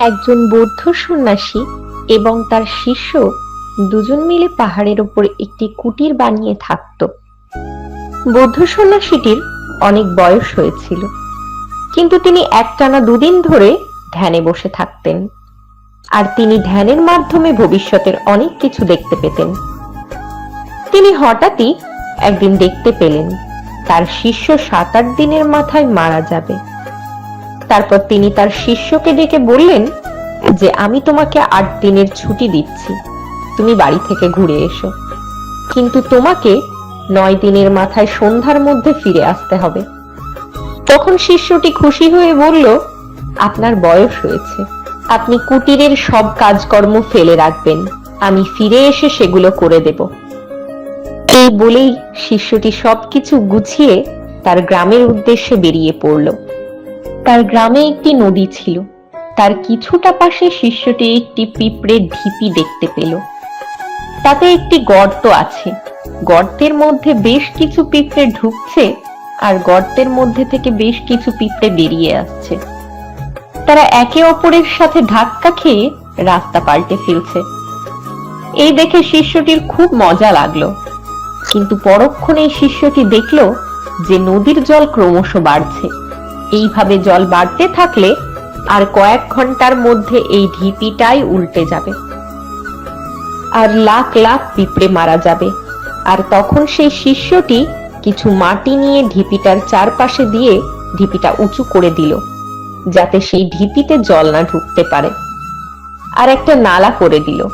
একজন বৌদ্ধ সন্ন্যাসী এবং তার শিষ্য দুজন মিলে পাহাড়ের ওপর একটি কুটির বানিয়ে থাকত। বৌদ্ধ সন্ন্যাসীটির অনেক বয়স হয়েছিল, কিন্তু তিনি একটানা দুদিন ধরে ধ্যানে বসে থাকতেন আর তিনি ধ্যানের মাধ্যমে ভবিষ্যতের অনেক কিছু দেখতে পেতেন। তিনি হঠাৎই একদিন দেখতে পেলেন, তার শিষ্য সাত আট দিনের মাথায় মারা যাবে। তারপর তিনি তার শিষ্যকে ডেকে বললেন যে, আমি তোমাকে আট দিনের ছুটি দিচ্ছি। তুমি বাড়ি থেকে ঘুরে এসো। কিন্তু তোমাকে নয় দিনের মাথায় সন্ধ্যার মধ্যে ফিরে আসতে হবে। তখন শিষ্যটি খুশি হয়ে বলল, আপনার বয়স হয়েছে। আপনি কুটিরের সব কাজকর্ম ফেলে রাখবেন। আমি ফিরে এসে সেগুলো করে দেব। এই বলেই শিষ্যটি সবকিছু গুছিয়ে তার গ্রামের উদ্দেশ্যে বেরিয়ে পড়ল। তার গ্রামে একটি নদী ছিল। তার কিছুটা পাশে শিষ্যটি একটি পিঁপড়ের ঢিপি দেখতে পেল। তাতে একটি গর্ত আছে। গর্তের মধ্যে বেশ কিছু পিঁপড়ে ঢুকছে আর গর্তের মধ্যে থেকে বেশ কিছু পিঁপড়ে বেরিয়ে আসছে। তারা একে অপরের সাথে ধাক্কা খেয়ে রাস্তা পাল্টে ফেলছে। এই দেখে শিষ্যটির খুব মজা লাগল। কিন্তু পরক্ষণেই শিষ্যটি দেখল যে নদীর জল ক্রমশ বাড়ছে। এইভাবে জল বাড়তে থাকলে আর কয়েক ঘণ্টার মধ্যে এই ঢিপিটাই উল্টে যাবে। আর লাখ লাখ পিঁপড়ে মারা যাবে। আর তখন সেই শিষ্যটি কিছু মাটি নিয়ে ঢিপিটার চারপাশে দিয়ে ঢিপিটা উঁচু করে দিল, যাতে সেই ঢিপিতে জল না ঢুকতে পারে। আর একটা নালা করে দিল,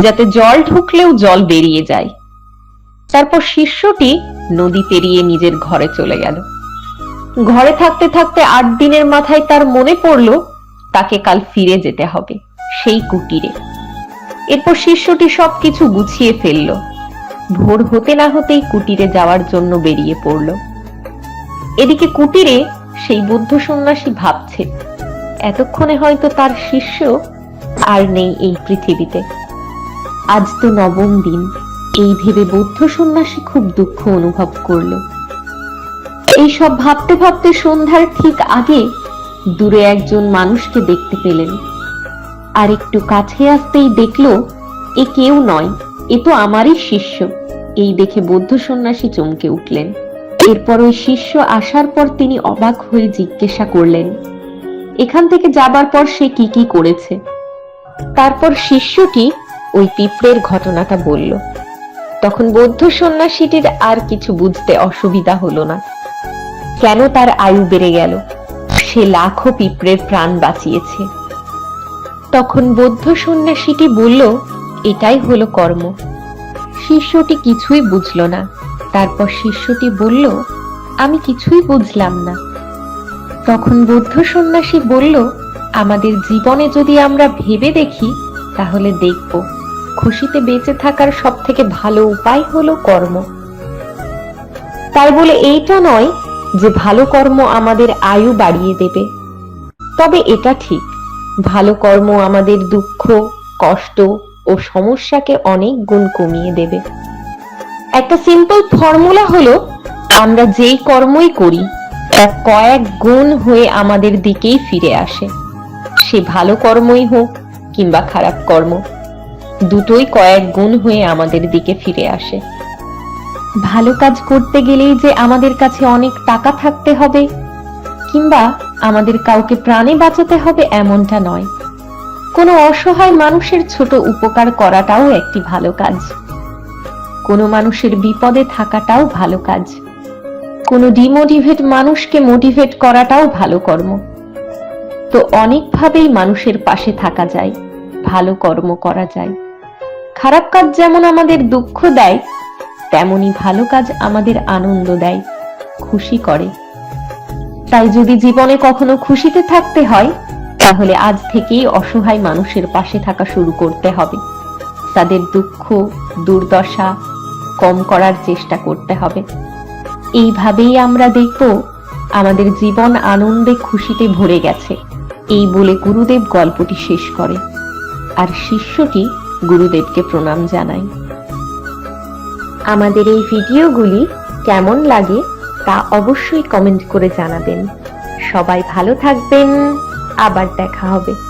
যাতে জল ঢুকলেও জল বেরিয়ে যায়। তারপর শিষ্যটি নদী পেরিয়ে নিজের ঘরে চলে গেল। ঘরে থাকতে থাকতে আট দিনের মাথায় তার মনে পড়ল, তাকে কাল ফিরে যেতে হবে, সেই কুটিরে। এরপর শিষ্যটি সবকিছু গুছিয়ে ফেলল। ভোর হতে না হতেই কুটিরে যাওয়ার জন্য বেরিয়ে পড়ল। এদিকে কুটিরে সেই বুদ্ধ সন্ন্যাসী ভাবছে, এতক্ষণে হয়তো তার শিষ্য আর নেই এই পৃথিবীতে। আজ তো নবম দিন। এই ভেবে বৌদ্ধ সন্ন্যাসী খুব দুঃখ অনুভব করল। এই সব ভাবতে ভাবতে সন্ধ্যার ঠিক আগে দূরে একজন মানুষকে দেখতে পেলেন। আর একটু কাছে আসতেই দেখল, এ কেউ নয়, এ তো আমারই শিষ্য। এই দেখে বৌদ্ধ সন্ন্যাসী চমকে উঠলেন। এরপর ওই শিষ্য আসার পর তিনি অবাক হয়ে জিজ্ঞাসা করলেন, এখান থেকে যাবার পর সে কি কি করেছে? তারপর শিষ্যটি ওই পিঁপড়ের ঘটনাটা বলল। তখন বৌদ্ধ সন্ন্যাসীটির আর কিছু বুঝতে অসুবিধা হলো না। কেন তার আয়ু বেড়ে গেল? সে লাখো পিঁপড়ের প্রাণ বাঁচিয়েছে। তখন বৌদ্ধ সন্ন্যাসীটি বলল, এটাই হলো কর্ম। শিষ্যটি কিছুই বুঝল না। তারপর শিষ্যটি বলল, আমি কিছুই বুঝলাম না। তখন বৌদ্ধ সন্ন্যাসী বলল, আমাদের জীবনে যদি আমরা ভেবে দেখি, তাহলে দেখব। খুশিতে বেঁচে থাকার সব থেকে ভালো উপায় হলো কর্ম। তাই বলে এইটা নয় যে ভালো কর্ম আমাদের আয়ু বাড়িয়ে দেবে। তবে এটা ঠিক, ভালো কর্ম আমাদের দুঃখ, কষ্ট ও সমস্যাকে অনেক গুণ কমিয়ে দেবে। একটা সিম্পল ফর্মুলা হলো, আমরা যেই কর্মই করি তা কয়েক গুণ হয়ে আমাদের দিকেই ফিরে আসে। সে ভালো কর্মই হোক কিংবা খারাপ কর্ম, দুটোই কয়েক গুণ হয়ে আমাদের দিকে ফিরে আসে। ভালো কাজ করতে গেলেই যে আমাদের কাছে অনেক টাকা থাকতে হবে, কিংবা আমাদের কাউকে প্রাণে বাঁচাতে হবে এমনটা নয়। কোনো অসহায় মানুষের ছোট উপকার করাটাও একটি ভালো কাজ। কোনো মানুষের বিপদে থাকাটাও ভালো কাজ। কোনো ডিমোটিভেট মানুষকে মোটিভেট করাটাও ভালো কর্ম। তো অনেকভাবেই মানুষের পাশে থাকা যায়, ভালো কর্ম করা যায়। খারাপ কাজ যেমন আমাদের দুঃখ দেয় তেমনি ভালো কাজ আমাদের আনন্দ দেয়, খুশি করে। তাই যদি জীবনে কখনো খুশিতে থাকতে হয়, তাহলে আজ থেকেই অসহায় মানুষের পাশে থাকা শুরু করতে হবে। তাদের দুঃখ, দুর্দশা কম করার চেষ্টা করতে হবে। এইভাবেই আমরা দেখব আমাদের জীবন আনন্দে খুশিতে ভরে গেছে। এই বলে গুরুদেব গল্পটি শেষ করে। আর শিষ্যটি গুরুদেবকে প্রণাম জানায়। আমাদের এই ভিডিওগুলি কেমন লাগে তা অবশ্যই কমেন্ট করে জানাবেন। সবাই ভালো থাকবেন। আবার দেখা হবে।